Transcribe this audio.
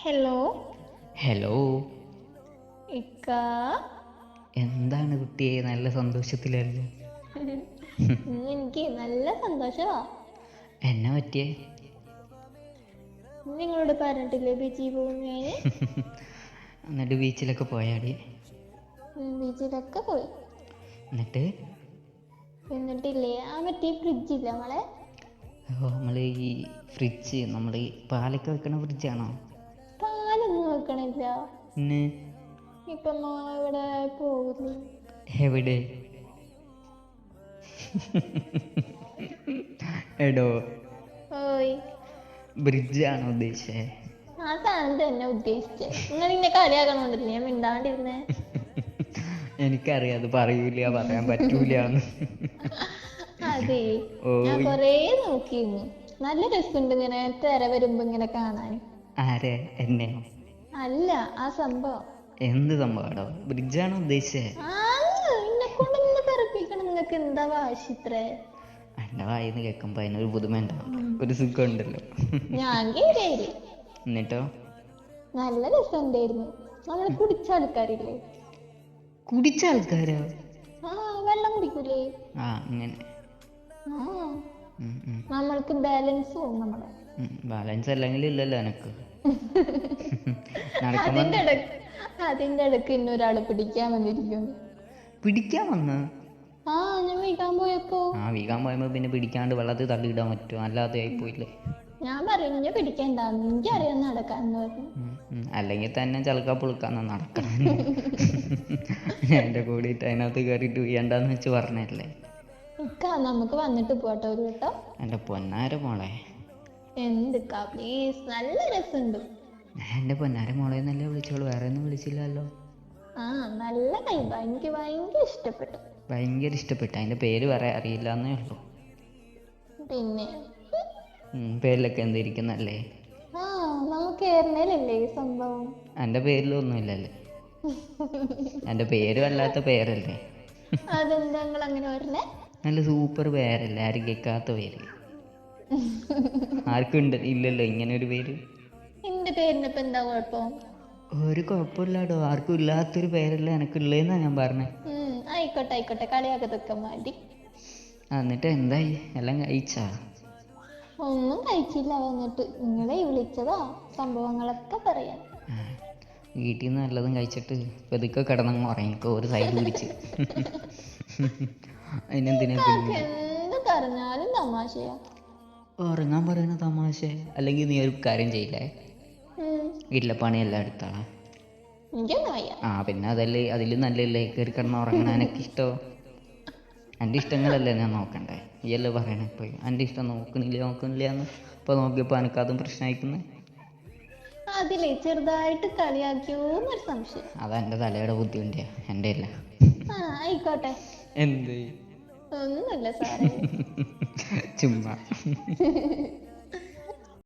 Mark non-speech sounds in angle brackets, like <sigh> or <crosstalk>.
Hello hello ഇക്ക. എന്താണ് കുട്ടിയെ നല്ല സന്തോഷത്തിലല്ലേ? <laughs> എനിക്ക് നല്ല സന്തോഷമാ എന്നെ പറ്റിയേ? നിങ്ങളോട് പറഞ്ഞിട്ടില്ലേ ബീച്ചിൽ പോകുന്ന <laughs> എന്നിട്ട് ബീച്ചിലൊക്കെ പോയാടി? ബീച്ചിലൊക്കെ പോയി. എന്നിട്ട്? എന്നിട്ടില്ലേ? ആ മറ്റേ ഫ്രിഡ്ജില്ല നമ്മളെ? നമ്മൾ ഈ ഫ്രിഡ്ജ് നമ്മൾ ഈ പാലൊക്കെ വെക്കണ ഫ്രിഡ്ജാണോ ഇന്ന്? ഇപ്പൊ ഇവിടെ പോകുന്നു എവിടെ? എടോ. ഓയ്. ആണ് ഉദ്ദേശിച്ചേ? ആ സാധനം തന്നെ ഉദ്ദേശിച്ചേ. നിങ്ങൾ ഇന്നെ കളിയാക്കണോണ്ടല്ലേ ഞാൻ മിണ്ടാണ്ടിരുന്നേ. എനിക്കറിയാം അത് പറയൂല പറയാൻ പറ്റൂല അതെ. ഞാൻ കൊറേ നോക്കിയിരുന്നു. നല്ല രസമുണ്ട് ഇങ്ങനെ തിര വരുമ്പോ ഇങ്ങനെ കാണാൻ. ആരെ? എന്നെയോ? അല്ല ആ സംഭവം. എന്ത് സംഭവമാടോ ബ്രിഡ്ജാണോ ഉദ്ദേശിച്ചേ? ഉദ്ദേശിച്ചത് നിങ്ങൾക്ക് എന്താ വാശി ഇത്രേ? എന്റെ വായിന്ന് കേക്കുമ്പോ അതിനൊരു പുതുമ ഉണ്ടാവും. ഒരു സുഖം ഉണ്ടല്ലോ ഞാൻ കേറിയത് എന്നിട്ടോ? നല്ല രസമുണ്ടായിരുന്നു. നമ്മൾ കുടിച്ച ആൾക്കാരില്ലേ? കുടിച്ച ആൾക്കാരോ? ആ വെള്ളം കുടിക്കൂലേ? ആ അങ്ങനെ. നമ്മൾക്ക് ബാലൻസ് പോകും നമ്മളെ. ബാലൻസ് അല്ലെങ്കിൽ ഇല്ലല്ലോ എനക്ക് <laughs> <laughs> അതിന്റെ ഇടയ്ക്ക് അതിന്റെ ഇടയ്ക്ക് ഇന്നെ പിടിക്കാൻ വന്നിരിക്കുന്നു. പിടിക്കാൻ വന്ന്? ആ ഞാൻ വീട്ടാൻ പോയപ്പോ. ആ വീകാൻ പോയപ്പോ പിന്നെ പിടിക്കാണ്ട് വെള്ളത്തിൽ തള്ളിയിടാൻ പറ്റുമോ? അല്ലാതെ ആയി പോയില്ലേ ഞാൻ പറയും ഇന്നെ പിടിക്കണ്ട എനിക്ക് അറിയാൻ നടക്കാന്ന് പറഞ്ഞു. അല്ലെങ്കിൽ തന്നെ ചിലക്കാ പുളുക്കാന്ന് നടക്കണം. <laughs> എന്റെ കൂടിയിട്ട് അതിനകത്ത് കയറിയിട്ട് വീയണ്ടെന്ന് വെച്ച് പറഞ്ഞല്ലേ നമുക്ക് വന്നിട്ട് പോട്ടെ ഒരു വട്ടം. എന്റെ പൊന്നാര മോളെ. എന്തിക്കാ പ്ലീസ് നല്ല രസമുണ്ട്. ഞാൻ എന്റെ പൊന്നാര മോളെ എന്നല്ലേ വിളിച്ചോളൂ വേറെ ഒന്നും വിളിച്ചില്ലല്ലോ. ആ നല്ല കൈബ എനിക്ക് ഭയങ്കര ഇഷ്ടപ്പെട്ടു. ഭയങ്കര ഇഷ്ടപ്പെട്ടു. അതിന്റെ പേര് വേറെ അറിയില്ല എന്നേ ഉള്ളൂ. പിന്നെ? പേരിലൊക്കെ എന്തിരിക്കുന്നല്ലേ? ആ നമുക്ക് ഏറിനല്ലേ ഈ സംഭവം? എന്റെ പേരിലൊന്നുമില്ലല്ലേ? എന്റെ പേര് വല്ലാത്ത പേരല്ലേ? അതെന്താ നിങ്ങൾ അങ്ങനെ പറഞ്ഞേ? നല്ല സൂപ്പർ പേരല്ലേ ആരും കേൾക്കാത്ത പേര്. ആർക്കും ഇല്ലല്ലോ ഇങ്ങനെ ഒരു പേര്. എന്റെ പേരിനിപ്പോ എന്താ കുഴപ്പം? ഒരു കുഴപ്പമില്ലാടോ. ആർക്കും ഇല്ലാത്തൊരു പേരല്ലേ എനക്കുള്ളതെന്നാ ഞാൻ പറഞ്ഞേ. ആയിക്കോട്ടെ ആയിക്കോട്ടെ. കളിയാക്കത്തൊക്കെ മതി എന്നിട്ട് എന്തായി? എല്ലാം കഴിച്ചാ? ഒന്നും കഴിച്ചില്ല വന്നിട്ട്. നിങ്ങളെ വിളിച്ചതാ സംഭവങ്ങളൊക്കെ പറയാൻ. വീട്ടിൽ നിന്ന് നല്ലതും കഴിച്ചിട്ട് പതുക്കെ കിടന്നങ്ങ് ഉറങ്ങിക്കോ ഒരു സൈഡ് പിടിച്ച്. അതിനെന്തിനാ എന്ത് പറഞ്ഞാലും തമാശയാ. ഉറങ്ങാൻ പറയുന്ന തമാശ. അല്ലെങ്കിൽ നീ ഒരു കാര്യം ചെയ്യില്ലേ? വീട്ടിലെ പണിയെല്ലാം എടുത്താളാ ആ പിന്നെ അതല്ലേ അതിൽ നല്ലല്ലേ കയറി കിടന്ന് ഉറങ്ങണ എനിക്ക് ഇഷ്ടമോ എന്റെ ഇഷ്ടങ്ങളല്ലേ ഞാൻ നോക്കണ്ടേ? ഈയല്ലേ പറയണേ ഇപ്പോൾ എന്റെ ഇഷ്ടം നോക്കണില്ല നോക്കണില്ല എന്ന് ഇപ്പോൾ നോക്കിയപ്പോൾ എനിക്കതും പ്രശ്നമായിക്കുന്നേ അതിലേ ചെറുതായിട്ട് കളിയാക്കിയോന്നൊരു സംശയം. അതാ എന്റെ തലയുടെ ബുദ്ധിമുട്ടിയാ എന്റെ ആ ആയിക്കോട്ടെ. എന്ത്? ഒന്നുമില്ല സാറേ. ചുമ്മാ.